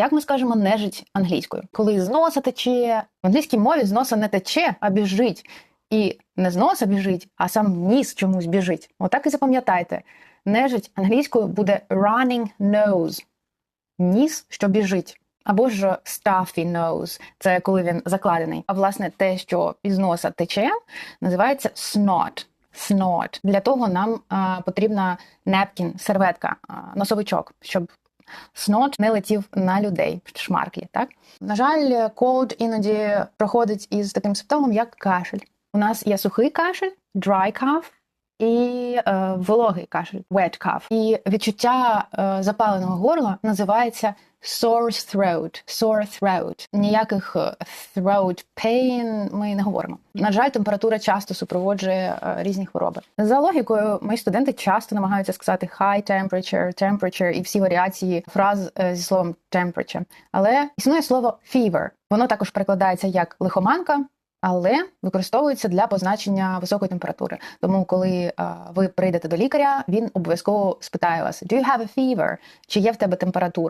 як ми скажемо нежить англійською? Коли з носа тече, в англійській мові з носа не тече, а біжить. І не з носа біжить, а сам ніс чомусь біжить. Отак і запам'ятайте. Нежить англійською буде running nose. Ніс, що біжить. Або ж stuffy nose, це коли він закладений. А власне те, що із носа тече, називається snot. Snot. Для того нам а, потрібна напкін, серветка, а, носовичок, щоб снот не летів на людей в шмарклі. Так на жаль, cold іноді проходить із таким симптомом, як кашель. У нас є сухий кашель, dry cough, і е, вологий кашель, wet cough. І відчуття е, запаленого горла називається sore throat. Sore throat. Ніяких е, throat pain ми не говоримо. На жаль, температура часто супроводжує е, різні хвороби. За логікою, мої студенти часто намагаються сказати high temperature, temperature і всі варіації фраз е, зі словом temperature. Але існує слово fever. Воно також перекладається як лихоманка. Але використовується для позначення високої температури. Тому, коли е, ви прийдете до лікаря, він обов'язково спитає вас: Do you have a fever? Чи є в тебе температура?